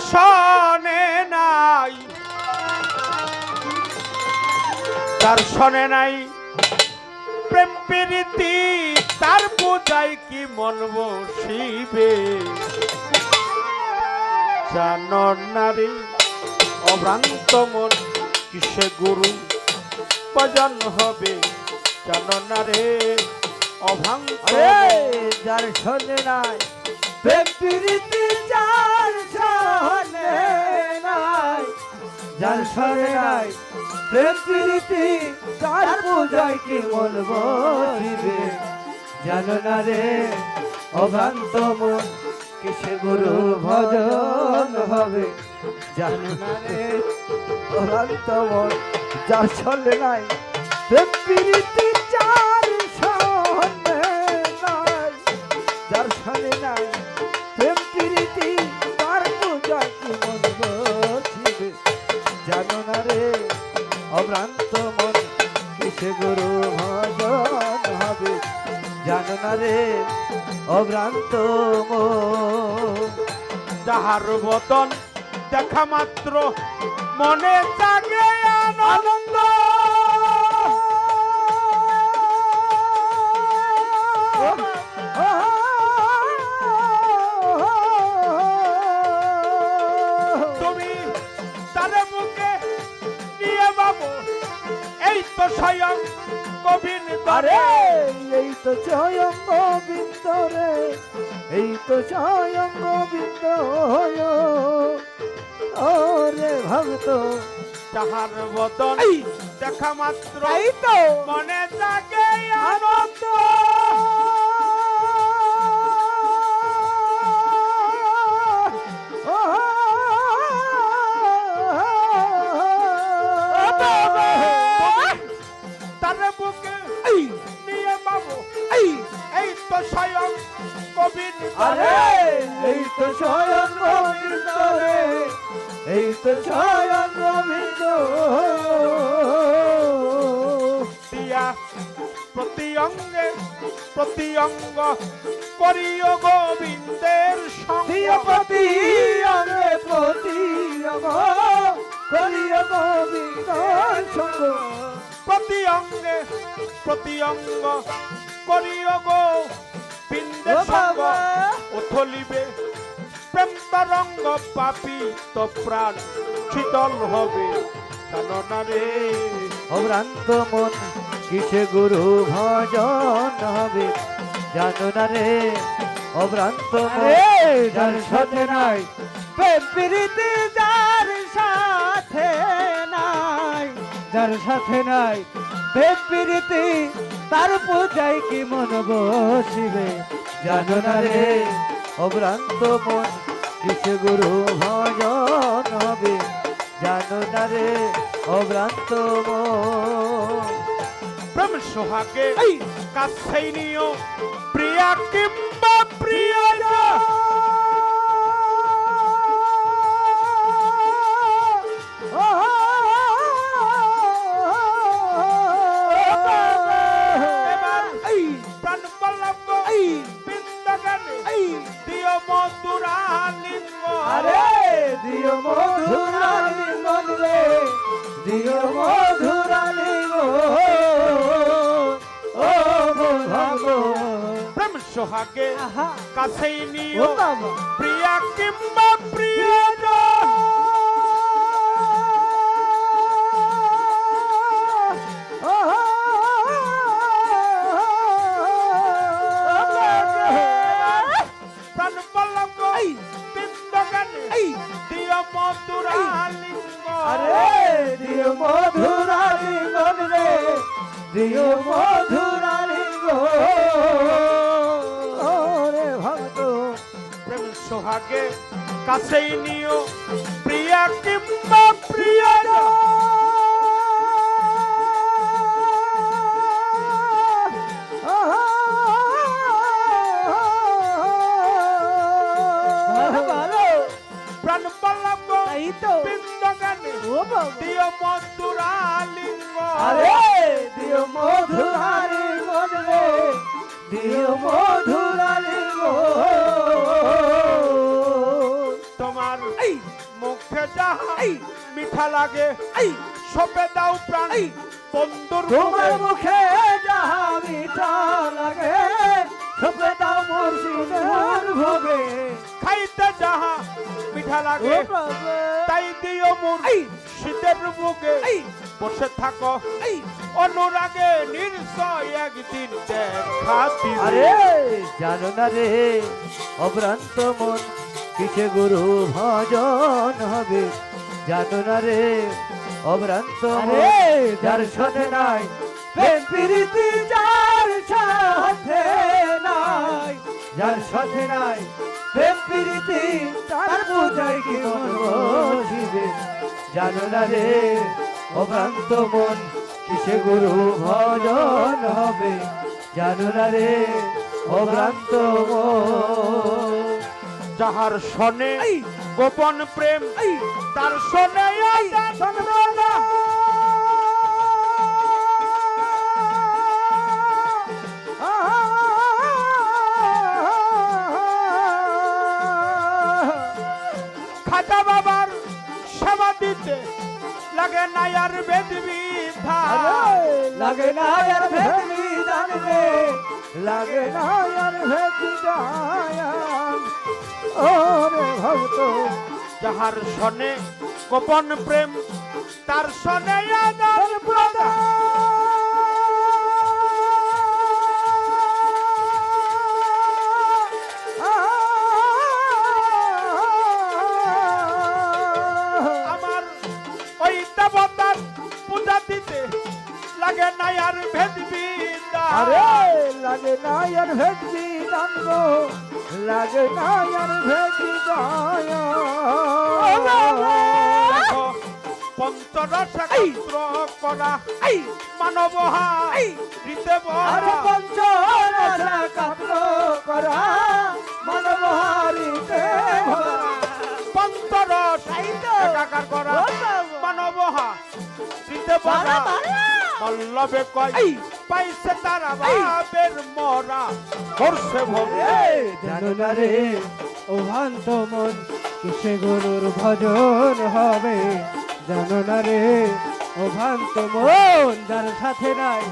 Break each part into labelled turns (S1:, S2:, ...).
S1: শনে নাই। তার শনে নাই। প্রেম প্রীতি, তার পূজায় কি মন বসিবে? জানো নারী, অভ্রান্ত মন, কিসে গুরু ভজন হবে? জানো না রে অভ্রান্ত
S2: আরে
S1: মন।
S2: যার নাই, প্রেম প্রীতি, যার শোনে নাই যার শোনে নাই। প্রেম প্রীতি, তার পূজায় কি মন বসিবে জানো না রে, অভ্রান্ত মন, কিসে গুরু ভজন হবে? জানো না রে, অভ্রান্ত মন, যার শোনে নাই। প্রেম প্রীতি যার শোনে নাই। যার শোনে নাই। অভ্রান্ত মন কিসে গুরু ভজন হবে। জানো না রে, অভ্রান্ত মন
S1: যাহার বদন দেখা মাত্র মনে জাগে স্বয়ং
S2: গোবিন্দ রে এই তো স্বয়ং গোবিন্দ রে ভক্ত
S1: তাহার বদন দেখা মাত্র
S2: এই তো!
S1: মনে জাগে আনন্দ। অঙ্গে প্রতি অঙ্গ করিও গোবিন্দের সঙ্গ।
S2: প্রতি অঙ্গে প্রতি অঙ্গ করিয়া গোবিন্দ সঙ্গ।
S1: প্রতি অঙ্গে প্রতি অঙ্গ করিও গোবিন্দের
S2: ও
S1: সঙ্গ। উথলিবে প্রেম তরঙ্গ পাপি তো প্রাণ শীতল হবে জানো না রে
S2: অভ্রান্ত মন। কিসে গুরু ভজন হবে। জানো না রে অভ্রান্ত যার সাথে নাই প্রীতি যার সাথে নাই। যার সাথে নাই প্রীতি তার পূজায় কি মন বসিবে? জানো না রে অভ্রান্ত মন কিসে গুরু ভজন হবে। জানো না রে অভ্রান্ত মন।
S1: সোহাগে কাছেই নিও। প্রিয়া কিংবা প্রিয় দিও মধুরা লিঙ্গ
S2: আরে দিও মধুরা লিঙ্গন রে। দিও মধুরা আহা।
S1: কাছেই নিও। প্রিয়া কিংবা প্রিয়
S2: আরে দিও মধুরা রে। দিও মধুরা
S1: সোহাগে কাছেই নিও। প্রিয়া কিংবা প্রিয়
S2: ভালো ভালো।
S1: প্রাণ বল্লভ
S2: এই তো।
S1: বৃন্দাবনে।
S2: ও বাবা।
S1: দিও মধুরা লিঙ্গ
S2: আরে দিও রে। দিও মধুরারি
S1: মুখে যাহা মিঠা লাগে সপে দাও প্রাণ বন্ধুর
S2: তোমার
S1: মুখে।
S2: যাহা মিঠা লাগে সপে দাও মুর্শিদের ভোগে।
S1: খাইতে যাহা মিঠা লাগে তাই দিও মোর শীতের বুকে বসে থাকো। অনুরাগে নির্শয় একদিন দেখা
S2: আরে জানো না রে অভ্রান্ত মন। কিসে গুরু ভজন হবে? জানো না রে অভ্রান্ত যার সাথে নাই প্রেম প্রীতি যার সাথে নাই। যার সাথে নাই প্রেম প্রীতি তার বোঝায় কি মন বসিবে? জানো না রে অভ্রান্ত মন কিসে গুরু ভজন হবে? জানো না রে অভ্রান্ত মন।
S1: যাহার
S2: এই।
S1: গোপন প্রেম তার
S2: চন্দ্রনা
S1: খাজা বাবার সেবা দিতে লাগে না আর বেদ বিধা
S2: লাগে না আর জানবে লাগে না আর গায়ান ওরে ভক্ত।
S1: যাহার শনে গোপন প্রেম তার শনে আদান প্রদান আমার ওই দেবতার পূজা দিতে লাগে না আর ভেদ বিধা
S2: আরে লাগে না আর ভেদি দাঙ্গ লাগে না আর ভেদি
S1: দেখো, পঞ্চরসাস্ত্র করা মানবহা
S2: এই!
S1: রীতে
S2: আরে
S1: বহা
S2: পঞ্চরসা কাপ্র করা মানব হারিতে ভরা
S1: পঞ্চরস। একাকার করা। মানবহা রীতে বহা। পল্লবে কয়। পাইছে তারা। বাবের মরা। করছে ভবে
S2: জানো না রে ও ভান্ত মন কিসে গুরুর ভজন হবে? জানো না রে ও মন যার সাথে নাই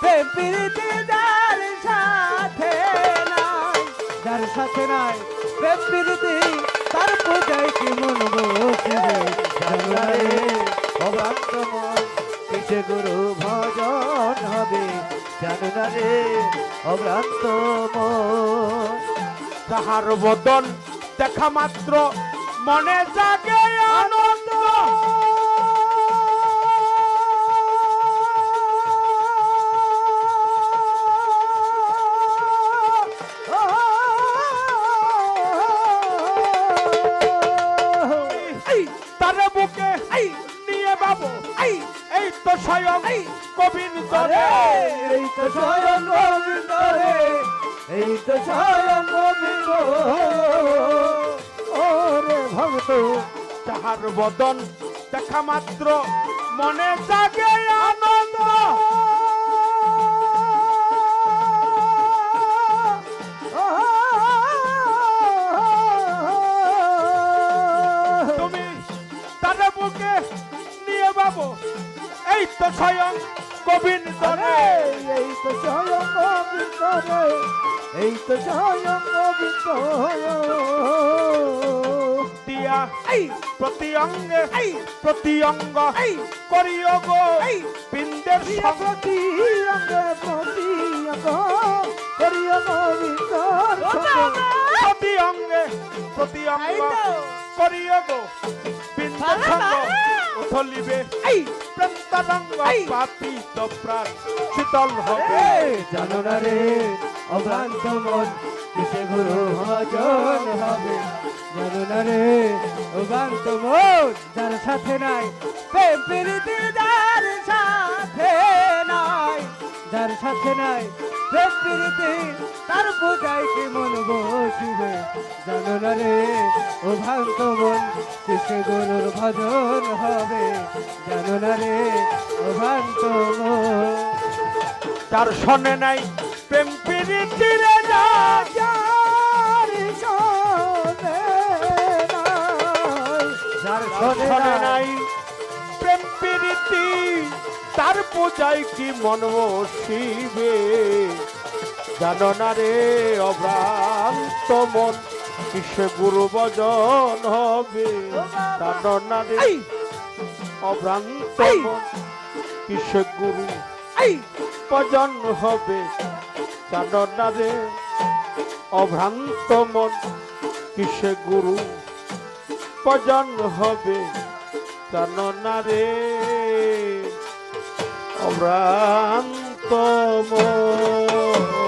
S2: প্রেম প্রীতি যার সাথে নাই। যার সাথে নাই প্রেম প্রীতি তার পূজায় কি মন বসিবে জানো না রে ও মন কিসে গুরু ভজন হবে জানো না রে অভ্রান্ত
S1: তাহার বদন দেখা মাত্র মনে জাগে।
S2: গোবিন্দ
S1: তাহার বদন দেখা মাত্র মনে জাগে আনন্দ। তুমি তারে বুকে নিয়ে বাবু, এই তো স্বয়ং দরে
S2: এই তো স্বয়ং গোবিন্দ এই তো স্বয়ং গোবিন্দ
S1: দিয়া প্রতি অঙ্গে প্রতি অঙ্গ করিও গো। সঙ্গ
S2: প্রতি অঙ্গ প্রতি অঙ্গ করিয় গোবিন্দ
S1: প্রতি অঙ্গে প্রতি অঙ্গ করিও গো। বৃন্দের
S2: ভালো,
S1: সঙ্গ। উথলিবে।
S2: এই।
S1: প্রেন্তরঙ্গ
S2: এই।
S1: পাতিত প্রাণ। শীতল হবে।
S2: জানো না রে অভ্রান্ত মন কিসে গুরু ভজন হবে? জানো রে অভ্রান্ত মন যার সাথে নাই, প্রেম যার সাথে নাই। যার সাথে নাই, প্রেম তার পূজায় কি মন বসিবে। জানো রে অভ্রান্ত মন কিসে গুরুর ভজন হবে? জানো রে অভ্রান্ত মন
S1: তার শোনে নাই প্রেম প্রীতিরে যা
S2: শোনে শোনে
S1: শোনে
S2: নাই।
S1: নাই। প্রেম প্রীতি তার পূজায় কি মন শিবে জানো না রে অভ্রান্ত মন কিসে গুরু বজন হবে জানো না রে অভ্রান্ত! মন কিসে গুরু ভজন হবে? জানো না অভ্রান্ত মন কিসে গুরু ভজন হবে চাননারে অভ্রান্ত মন।